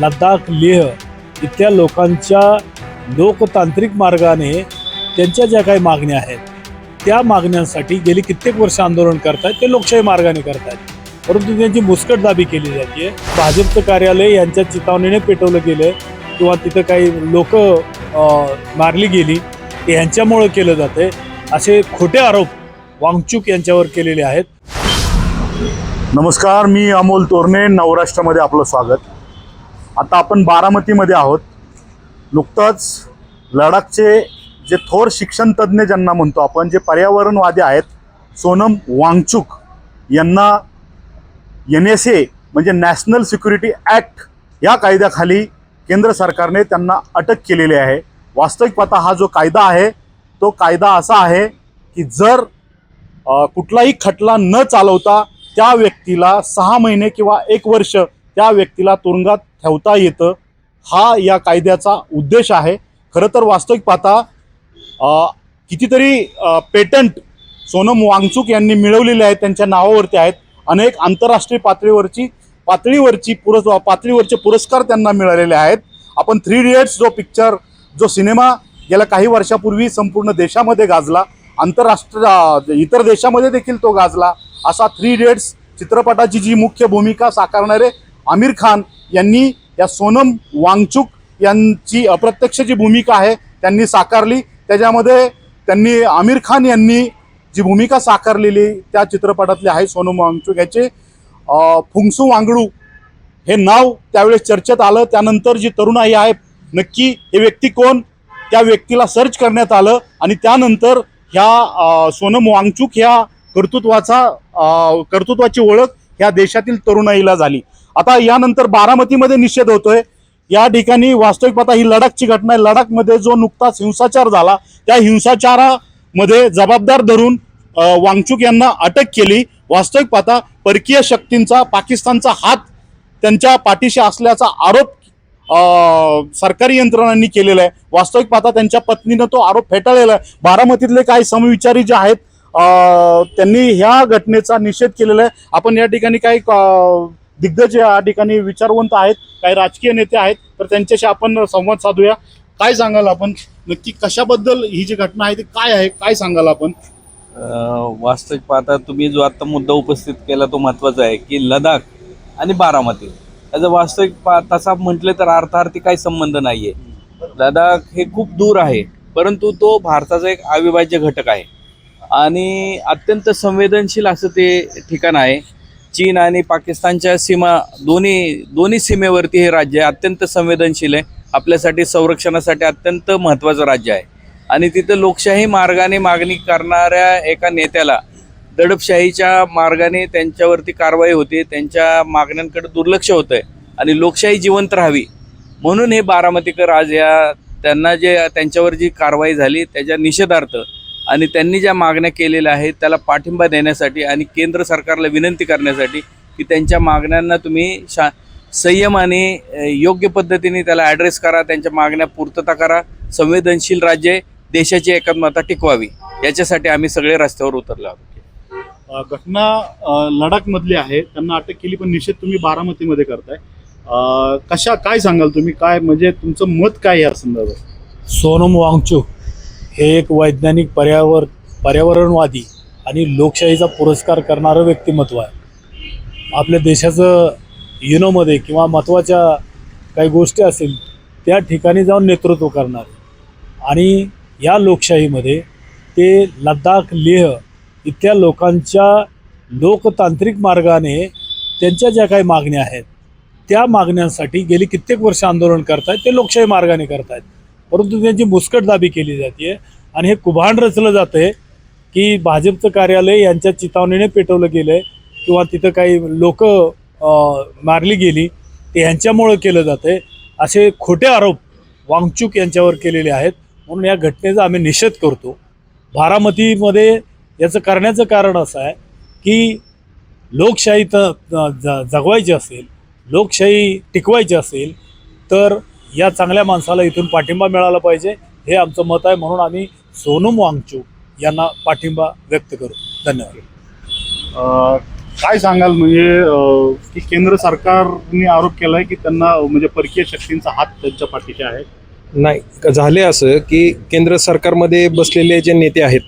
लडाख लेह इथल्या लोकांच्या लोकतांत्रिक मार्गाने त्यांच्या ज्या काही मागण्या आहेत त्या मागण्यांसाठी गेली कित्येक वर्ष आंदोलन करतायत ते लोकशाही मार्गाने करतायत. परंतु त्यांची मुस्कटदाबी केली जाते भाजपचं कार्यालय यांच्या चितावणीने पेटवलं गेलं किंवा तिथं काही लोक मारली गेली ते यांच्यामुळं केलं जाते असे खोटे आरोप वांगचूक यांच्यावर केलेले आहेत. नमस्कार मी अमोल तोरणे नवराष्ट्रामध्ये आपलं स्वागत. आता आपण बारामतीमध्ये आहोत. नुकतंच लडाखचे जे थोर शिक्षणतज्ज्ञ ज्यांना म्हणतो आपण जे पर्यावरणवादी आहेत सोनम वांगचूक यांना एन एस ए म्हणजे नॅशनल सिक्युरिटी ॲक्ट या कायद्याखाली केंद्र सरकारने त्यांना अटक केलेली आहे. वास्तविक पाहता हा जो कायदा आहे तो कायदा असा आहे की जर कुठलाही खटला न चालवता त्या व्यक्तीला सहा महिने किंवा एक वर्ष त्या व्यक्तीला तुरुंगात ठेवता येतं हा या कायद्याचा उद्देश आहे. खरं तर वास्तविक पाहता कितीतरी पेटंट सोनम वांगचूक यांनी मिळवलेले आहेत त्यांच्या नावावरती आहेत. अनेक आंतरराष्ट्रीय पातळीवरची पातळीवरची पुरस् पातळीवरचे पुरस्कार त्यांना मिळालेले आहेत. आपण थ्री इडियट्स जो पिक्चर जो सिनेमा गेल्या काही वर्षापूर्वी संपूर्ण देशामध्ये गाजला आंतरराष्ट्र इतर देशामध्ये देखील तो गाजला असा थ्री इडियट्स चित्रपटाची जी मुख्य भूमिका साकारणारे आमिर खान यांनी या सोनम वांगचूक यांची अप्रत्यक्ष जी भूमिका आहे त्यांनी साकारली. त्याच्यामध्ये त्यांनी आमिर खान यांनी जी भूमिका साकारलेली त्या चित्रपटातली आहे सोनम वांगचूक. याचे फुंगसू वांगडू हे नाव त्यावेळेस चर्चेत आलं. त्यानंतर जी तरुणाई आहे नक्की हे व्यक्ती कोण? त्या व्यक्तीला सर्च करण्यात आलं आणि त्यानंतर ह्या सोनम वांगचूक ह्या कर्तृत्वाचा कर्तृत्वाची ओळख ह्या देशातील तरुणाईला झाली. आता यानंतर बारामतीमध्ये निषेध होतोय. या ठिकाणी वास्तविक पाहता ही लडाखची घटना आहे. लडाखमध्ये जो नुकताच हिंसाचार झाला त्या हिंसाचारामध्ये जबाबदार धरून वांगचूक यांना अटक केली. वास्तविक पाहता परकीय शक्तींचा पाकिस्तानचा हात त्यांच्या पाठीशी असल्याचा आरोप सरकारी यंत्रणांनी केलेला आहे. वास्तविक पाहता त्यांच्या पत्नीनं तो आरोप फेटाळलेला आहे. बारामतीतले काही समविचारी जे आहेत त्यांनी ह्या घटनेचा निषेध केलेला आहे. आपण या ठिकाणी काही दिग्गज या ठिकाणी विचारवंत आहेत काही राजकीय नेते आहेत तर त्यांच्याशी आपण संवाद साधूया. काय सांगाल आपण? नक्की कशाबद्दल ही जी घटना आहे ती काय आहे? काय सांगाल आपण? वास्तविक पाहता तुम्ही जो आता मुद्दा उपस्थित केला तो महत्त्वाचा आहे की लडाख आणि बारामती. याचा वास्तविक पा तसा म्हटलं तर अर्थार्थी काही संबंध नाही आहे लडाख हे खूप दूर आहे परंतु तो भारताचा एक अविभाज्य घटक आहे. आणि अत्यंत संवेदनशील असं ते ठिकाण आहे. चीन आणि पाकिस्तानच्या सीमा दोन्ही दोन्ही सीमेवरती हे राज्य आहे. अत्यंत संवेदनशील आहे. आपल्यासाठी संरक्षणासाठी अत्यंत महत्त्वाचं राज्य आहे. आणि तिथं लोकशाही मार्गाने मागणी करणाऱ्या एका नेत्याला दडपशाहीच्या मार्गाने त्यांच्यावरती कारवाई होते. त्यांच्या मागण्यांकडे दुर्लक्ष होतं आहे आणि लोकशाही जिवंत राहावी म्हणून हे बारामतीकर आज या त्यांना जे त्यांच्यावर जी कारवाई झाली त्याच्या निषेधार्थ आणि त्यांनी ज्या मागण्या केलेल्या आहेत त्याला पाठिंबा देण्यासाठी आणि केंद्र सरकारला विनंती करण्यासाठी की त्यांच्या मागण्यांना तुम्ही शा संयमाने योग्य पद्धतीने त्याला ॲड्रेस करा त्यांच्या मागण्या पूर्तता करा संवेदनशील राज्य आहे, देशाची एकात्मता टिकवावी. याच्यासाठी आम्ही सगळे रस्त्यावर उतरलो आहोत. घटना लडाखमधली आहे. त्यांना अटक केली पण निषेध तुम्ही बारामतीमध्ये करताय. कशा काय सांगाल तुम्ही? काय म्हणजे तुमचं मत काय या संदर्भात? सोनम वांगचूक. हे एक वैज्ञानिक पर्यावर पर्यावरणवादी आणि लोकशाहीचा पुरस्कार करणारं व्यक्तिमत्व आहे. आपल्या देशाचं युनोमध्ये किंवा महत्त्वाच्या काही गोष्टी असेल त्या ठिकाणी जाऊन नेतृत्व करणार आणि या लोकशाहीमध्ये ते लद्दाख लेह इथल्या लोकांच्या लोकतांत्रिक मार्गाने त्यांच्या ज्या काही मागण्या आहेत त्या मागण्यांसाठी गेली कित्येक वर्ष आंदोलन करतायत ते लोकशाही मार्गाने करतायत. परंतु त्यांची मुस्कटदाबी केली जाते आणि हे कुभांड रचलं जातं आहे की भाजपचं कार्यालय यांच्या चितावणीने पेटवलं गेलं आहे किंवा तिथं काही लोक मारली गेली ते यांच्यामुळं केलं जातं आहे असे खोटे आरोप वांगचूक यांच्यावर केलेले आहेत. म्हणून या घटनेचा आम्ही निषेध करतो. बारामतीमध्ये याचं करण्याचं कारण असं आहे की लोकशाही तर ज जगवायची असेल लोकशाही टिकवायची असेल तर या चांगल्या माणसाला इथून पाठिंबा मिळाला पाहिजे. हे आमचं मत आहे. म्हणून आम्ही सोनम वांगचूक यांना पाठिंबा व्यक्त करू. धन्यवाद. अ, काय सांगाल म्हणजे की केंद्र सरकारने आरोप केलाय की त्यांना म्हणजे परकीय शक्तींचा हात त्यांच्या पाठीशी आहे. नाही झाले असं की केंद्र सरकारमध्ये बसलेले जे नेते आहेत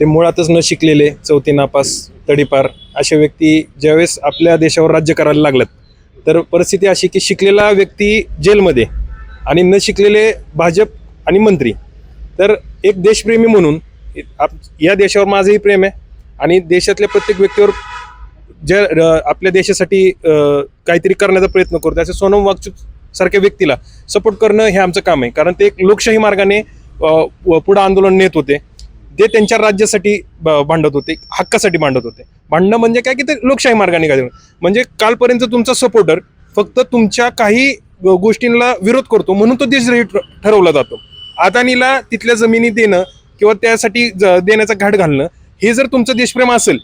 ते मुळातच न शिकलेले चौथी नापास तडीपार अशा व्यक्ती ज्यावेळेस आपल्या देशावर राज्य करायला लागल्यात तर परिस्थिती अशी की शिकलेला व्यक्ती जेलमध्ये आणि न शिकलेले भाजप आणि मंत्री तर एक देशप्रेमी म्हणून आप- या देशावर माझंही प्रेम आहे आणि देशातल्या प्रत्येक व्यक्तीवर ज्या आपल्या देशासाठी काहीतरी करण्याचा प्रयत्न करतो. असे सोनम वागचूक सारख्या व्यक्तीला सपोर्ट करणं हे आमचं काम आहे. कारण ते एक लोकशाही मार्गाने पुढं आंदोलन नेत होते. ते त्यांच्या राज्यासाठी ब- भांडत होते हक्कासाठी भांडत होते. भांडणं म्हणजे काय की ते लोकशाही मार्गाने काय म्हणजे कालपर्यंत तुमचा सपोर्टर फक्त तुमच्या काही गोष्टींना विरोध करतो म्हणून तो देशद्रोही ठरवला जातो. अदानीला तिथल्या जमिनी देणं किंवा त्यासाठी ज- देण्याचा घाट घालणं हे जर तुमचं देशप्रेम असेल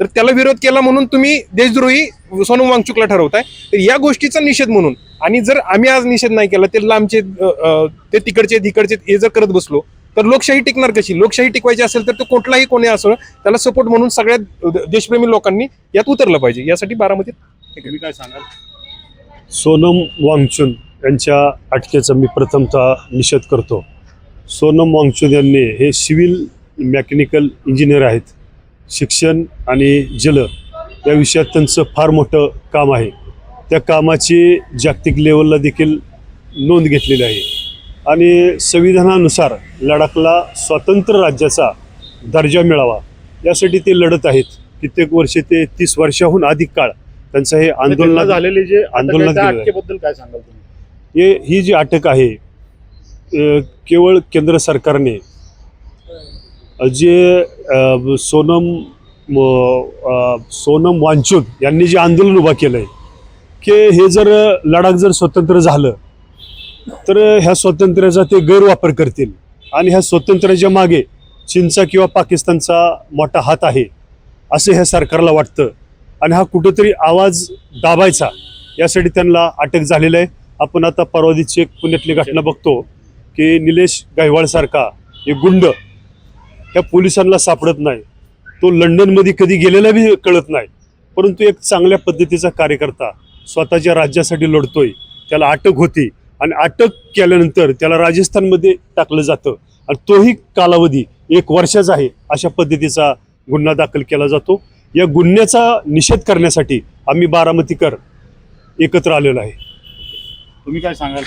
तर त्याला विरोध केला म्हणून तुम्ही देशद्रोही सोनम वांगचुकला ठरवताय. तर या गोष्टीचा निषेध म्हणून आणि जर आम्ही आज निषेध नाही केला ते लांबचे ते तिकडचे तिकडचे हे जर करत बसलो तर लोकशाही टिकणार कशी? लोकशाही टिकवायची असेल तर तो कुठलाही कोणी असो त्याला सपोर्ट म्हणून सगळ्या देशप्रेमी लोकांनी यात उतरलं पाहिजे. यासाठी बारामतीत काय सांगाल? सोनम वांगचुन यांच्या अटकेचा मी प्रथमतः निषेध करतो. सोनम वांगचुन यांनी हे सिव्हिल मेकॅनिकल इंजिनियर आहेत. शिक्षण आणि जल या विषयात त्यांचं फार मोठं काम आहे. त्या कामाची जागतिक लेवलला देखील नोंद घेतलेली आहे. आणि संविधानानुसार लडाखला स्वतंत्र राज्याचा दर्जा मिळावा यासाठी ते लढत आहेत. कित्येक वर्षे ते तीस वर्षाहून अधिक काळ त्यांचं हे त्यांना आंदोलन झालेले जे आंदोलनात काय सांगाल तुम्ही? हे ही जी अटक आहे केवळ केंद्र सरकारने जे सोनम म, सोनम वांचून यांनी जे आंदोलन उभा केलं आहे की हे जर लडाख जर स्वतंत्र झालं तर ह्या स्वातंत्र्याचा ते गैरवापर करतील. आणि ह्या स्वातंत्र्याच्या मागे चीनचा किंवा पाकिस्तानचा मोठा हात आहे असं ह्या सरकारला वाटतं. आणि हा कुठेतरी आवाज दाबायचा यासाठी त्यांना अटक झालेलं आहे. आपण आता परवादीची एक पुण्यातली घटना बघतो. की निलेश गायवाळसारखा एक गुंड ह्या पोलिसांना सापडत नाही. तो लंडनमध्ये कधी गेलेला बी कळत नाही. परंतु एक चांगल्या पद्धतीचा कार्यकर्ता स्वतःच्या राज्यासाठी लढतोय. त्याला अटक होती आणि अटक केल्यानंतर त्याला राजस्थानमध्ये टाकलं जातं. आणि तोही कालावधी एक वर्षाचा आहे अशा पद्धतीचा गुन्हा दाखल केला जातो. या गुन्ह्याचा निषेध करण्यासाठी आम्ही बारामतीकर एकत्र आलेलो आहे. तुम्ही काय सांगाल?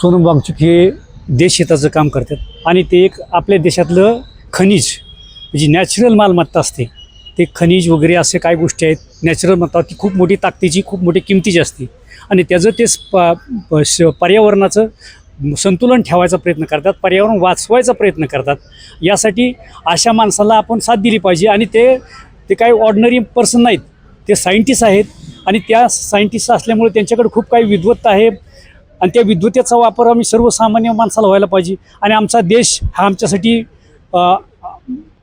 सोनम वांगचूक हे देशहिताचं काम करतात. आणि ते एक आपल्या देशातलं खनिज म्हणजे नॅचरल मालमत्ता असते ते खनिज वगैरे असे काय गोष्टी आहेत नॅचरल मालमत्ता ती खूप मोठी ताकदीची खूप मोठी किमतीची असते. आणि त्याचं ते प- श- पर्यावरणाचं संतुलन ठेवायचा प्रयत्न करतात पर्यावरण वाचवायचा प्रयत्न करतात. यासाठी अशा माणसाला आपण साथ दिली पाहिजे आणि ते ते काय ऑर्डनरी पर्सन नाहीत. ते सायंटिस्ट आहेत आणि त्या सायंटिस्ट असल्यामुळे त्यांच्याकडे खूप काही विद्वत्ता आहे आणि त्या विद्वत्तेचा वापर आम्ही सर्वसामान्य माणसाला व्हायला पाहिजे. आणि आमचा देश हा आमच्यासाठी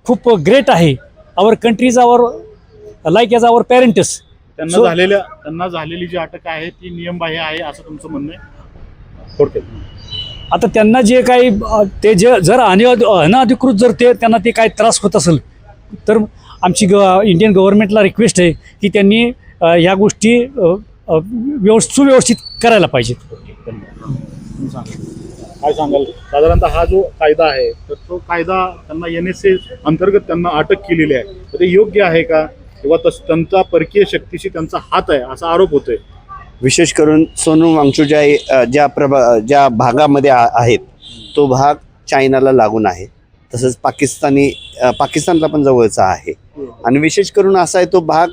खूप ग्रेट आहे. Our countries our like age our parents त्यांना झालेल्या त्यांना झालेली जी अटक आहे ती नियमबाह्य आहे असं तुमचं म्हणणं आहे? थोडक्यात आता त्यांना जे काही ते जे जर अनि अनधिकृत जर ते त्यांना ते काय त्रास होत असेल तर आमची ग इंडियन गव्हर्नमेंटला रिक्वेस्ट आहे की त्यांनी ह्या गोष्टी अ, अ, व्यवस्थ सुव्यवस्थित करायला पाहिजेत. सांगा. काय सांगाल? साधारणतः हा जो कायदा आहे तर तो कायदा त्यांना एन एस ए अंतर्गत त्यांना अटक केलेली आहे. तर ते योग्य आहे का? किंवा तस त्यांचा परकीय शक्तीशी त्यांचा हात आहे असा आरोप होतोय. विशेष करून सोनू वांगचू ज्या ज्या प्रभा ज्या भागामध्ये आ- आहेत तो भाग चायनाला लागून आहे. तसंच पाकिस्तानी पाकिस्तानला पण जवळचा आहे. आणि विशेष करून असा आहे तो भाग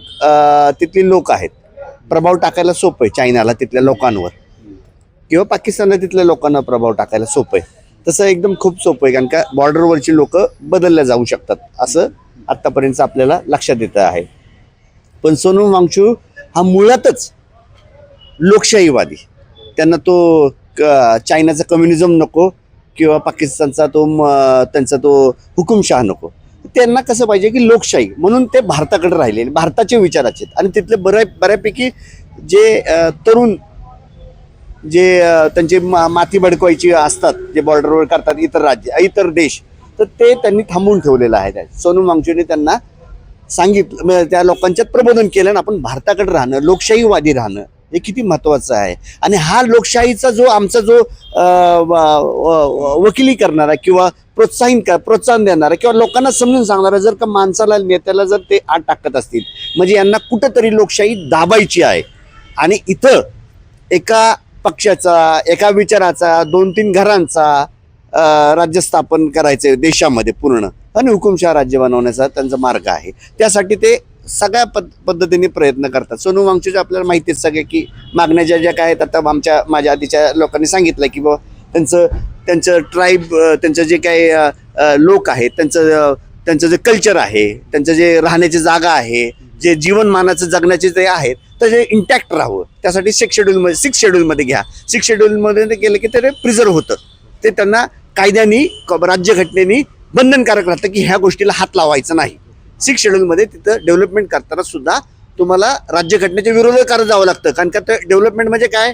तिथली लोक आहेत. प्रभाव टाकायला सोपं आहे चायनाला तिथल्या लोकांवर. किंवा पाकिस्तानला तिथल्या लोकांना प्रभाव टाकायला सोपं आहे. तसं एकदम खूप सोपं आहे कारण का बॉर्डरवरची लोक बदलल्या जाऊ शकतात असं आत्तापर्यंत आपल्याला लक्षात येतं आहे. पण सोनू वांगचू हा मुळातच लोकशाहीवादी. त्यांना तो क- चायनाचा कम्युनिझम नको किंवा पाकिस्तानचा तो त्यांचा तो हुकुमशहा नको. त्यांना कसं पाहिजे की लोकशाही म्हणून ते भारताकडे राहिले भारताचे विचाराचे आहेत. आणि तिथले बऱ्या बऱ्यापैकी जे तरुण जे त्यांचे त्यांची मा माती भडकवायची असतात जे बॉर्डरवर करतात इतर राज्य इतर देश तर ते त्यांनी थांबवून ठेवलेलं आहे. सोनू वांगचूने त्यांना सांगितलं म्हणजे त्या लोकांच्यात प्रबोधन केलं आणि आपण भारताकडे राहणं लोकशाहीवादी राहणं हे किती महत्त्वाचं आहे. आणि हा लोकशाहीचा जो आमचा जो वकिली करणारा किंवा प्रोत्साहन कर प्रोत्साहन देणारा किंवा लोकांना समजून सांगणारा जर का माणसाला नेत्याला जर ते आत टाकत असतील म्हणजे यांना कुठंतरी लोकशाही दाबायची आहे. आणि इथं एका पक्षाचा एका विचाराचा दोन तीन घरांचा राज्य स्थापन करायचं देशामध्ये पूर्ण. आणि हुकुमशहा राज्य बनवण्याचा त्यांचा मार्ग आहे. त्यासाठी ते सगळ्या पद पद्धतीने प्रयत्न करतात. सोनू वांगचूक आपल्याला माहितीच सगळे की मागण्या ज्या ज्या काय आहेत आता आमच्या माझ्या आधीच्या लोकांनी सांगितलं की बाबा त्यांचं त्यांचं ट्राईब त्यांचं जे काही लोक आहेत त्यांचं त्यांचं जे कल्चर आहे त्यांचं जे राहण्याची जागा आहे जे जीवनमानाचं जगण्याचे जे आहेत तर जे इंटॅक्ट राहावं. त्यासाठी सिक्स शेड्यूलमध्ये सिक्स शेड्यूलमध्ये घ्या. सिक्स शेड्यूलमध्ये ते केलं की ते प्रिझर्व होतं. ते त्यांना कायद्यानी राज्यघटनेनी बंधनकारक राहतं की ह्या गोष्टीला हात लावायचा नाही. सिक्स शेड्यूलमध्ये तिथं डेव्हलपमेंट करताना सुद्धा तुम्हाला राज्यघटनेच्या विरोधात करत जावं लागतं. कारण का ते डेव्हलपमेंट म्हणजे काय?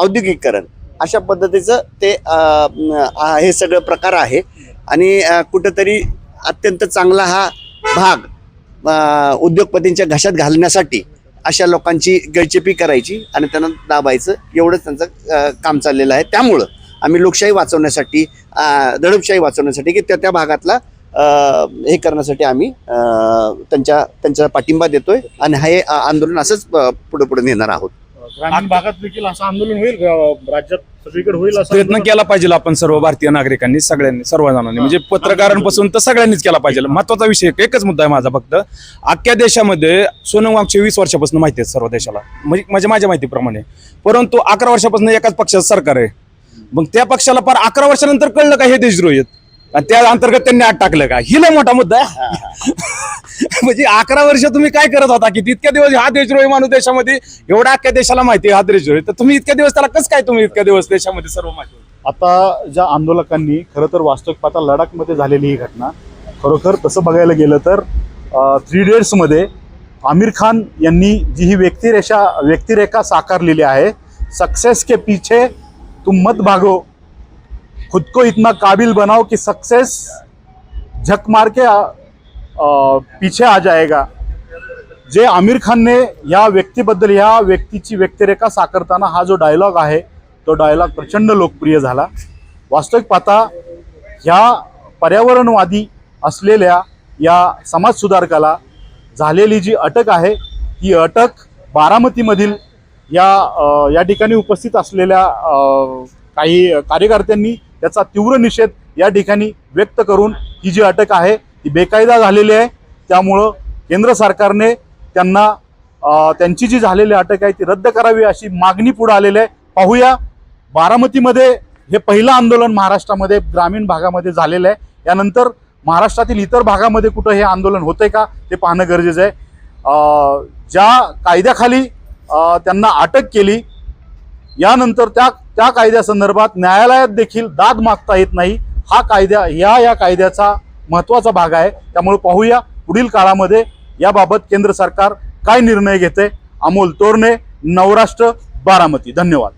औद्योगिकरण अशा पद्धतीचं ते हे सगळं प्रकार आहे. आणि कुठंतरी अत्यंत चांगला हा भाग उद्योगपतींच्या घशात घालण्यासाठी अशा लोकांची गळचेपी करायची आणि त्यांना दाबायचं. एवढंच त्यांचं काम चाललेलं आहे. त्यामुळं आम्ही लोकशाही वाचवण्यासाठी दडपशाही वाचवण्यासाठी की त्या त्या भागातला हे करण्यासाठी आम्ही त्यांच्या त्यांचा पाठिंबा देतोय. आणि हे आंदोलन असंच पुढे पुढे नेणार आहोत. ग्रामीण भागात देखील असं आंदोलन होईल? राज्यात सगळीकडे होईल असं प्रयत्न आंदोलन? केला पाहिजे आपण सर्व भारतीय नागरिकांनी सगळ्यांनी सर्वजणांनी. म्हणजे पत्रकारांपासून तर सगळ्यांनीच केला पाहिजे. महत्त्वाचा विषय एक- एकच मुद्दा आहे माझा फक्त. अख्ख्या देशामध्ये सोनम वांगचे वीस वर्षापासून माहिती आहे सर्व देशाला. म्हणजे म्हणजे माझ्या माहितीप्रमाणे. परंतु अकरा वर्षापासून एकाच पक्षाचं सरकार आहे. मग त्या पक्षाला फार अकरा वर्षानंतर कळलं का हे देशद्रोही आहेत? आणि त्या अंतर्गत त्यांनी आत टाकलं का? ही लय मोठा मुद्दा आहे. म्हणजे अकरा वर्ष तुम्ही काय करत होता की इतक्या दिवस हा देशद्रोही माणूस देशामध्ये एवढा अख्ख्या देशाला माहिती आहे हा देशद्रोही तर तुम्ही इतक्या दिवस त्याला कसं काय तुम्ही इतक्या दिवस देशामध्ये सर्व माहिती आता ज्या आंदोलकांनी खरं तर वास्तविक पाहता लडाखमध्ये झालेली ही घटना खरोखर तसं बघायला गेलं तर थ्री डेट्समध्ये आमिर खान यांनी जी ही व्यक्तिरेषा व्यक्तिरेखा साकारलेली आहे सक्सेस के पीछे तुम मत भागो खुद को इतना काबिल बनाओ की सक्सेस झक मार के पीछे आ जाएगा. जे आमिर खानने या व्यक्तीबद्दल ह्या व्यक्तीची व्यक्तिरेखा साकारताना हा जो डायलॉग आहे तो डायलॉग प्रचंड लोकप्रिय झाला. वास्तविक पाहता ह्या पर्यावरणवादी असलेल्या या समाजसुधारकाला झालेली जी अटक आहे ती अटक बारामतीमधील या या ठिकाणी उपस्थित असलेल्या काही कार्यकर्त्यांनी त्याचा तीव्र निषेध या ठिकाणी व्यक्त करून ही जी अटक आहे ती बेकायदा झालेली आहे. त्यामुळं केंद्र सरकारने त्यांना त्यांची जी झालेली अटक आहे ती रद्द करावी अशी मागणी पुढे आलेली आहे. पाहूया बारामतीमध्ये हे पहिलं आंदोलन महाराष्ट्रामध्ये ग्रामीण भागामध्ये झालेलं आहे. यानंतर महाराष्ट्रातील इतर भागामध्ये कुठं हे आंदोलन होतंय का ते पाहणं गरजेचं आहे. ज्या कायद्याखाली त्यांना अटक केली यानंतर त्या त्या कायद्यासंदर्भात न्यायालयात देखील दाद मागता येत नाही. हा कायद्या या या कायद्याचा महत्त्वाचा भाग आहे. त्यामुळे पाहूया पुढील काळामध्ये याबाबत केंद्र सरकार काय निर्णय घेते. अमोल तोरणे नवराष्ट्र बारामती. धन्यवाद.